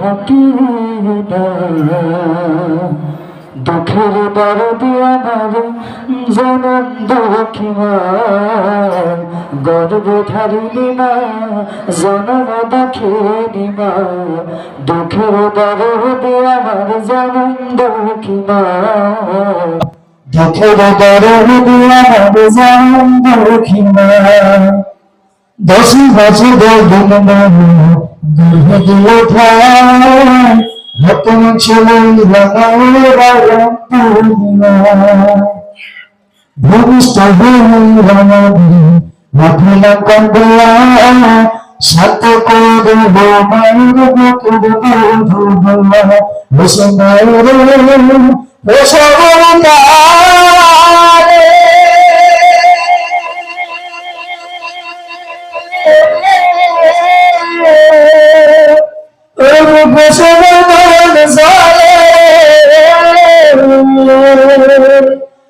থাকি দুঃখের দরদি আমার, জনম দুঃখিমা গর্ব ধারিনি মা। জনম দুঃখিনী মা দুঃখের দরদি আমার, জনম দুঃখিমা দুঃখের দরদি আমার জনম দুঃখিমা দশ বছর দিন গর্ভ দিয়ে ওঠায় নতুন ছেলে ভূমিষ্ঠ মহিল কন্দিয়া সত করে মায়ের বুকুর বন্ধু বসুমায়ের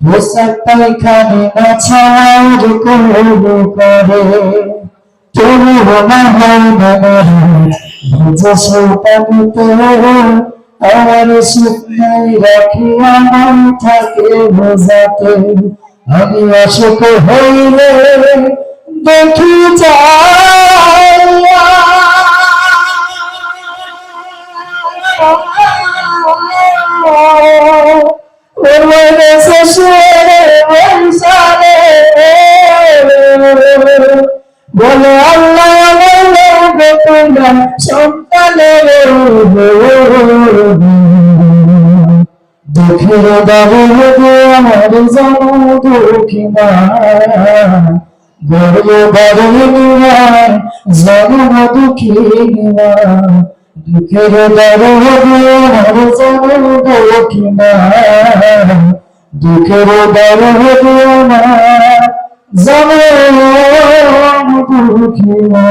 পোশাক পায়খানে ছাড় করব করে। তুমি আমার আমি অসুখ হইলে দেখি বলে আল্লাহ তোমরা সন্তানের দুঃখের দাবি আমার জন দুঃখিমা গর্ব বারিনিমা জনম দুঃখিমা দুঃখের দাবি আমার জন দুঃখিমা দুঃখের দাবি আমার জনম দুঃখিমা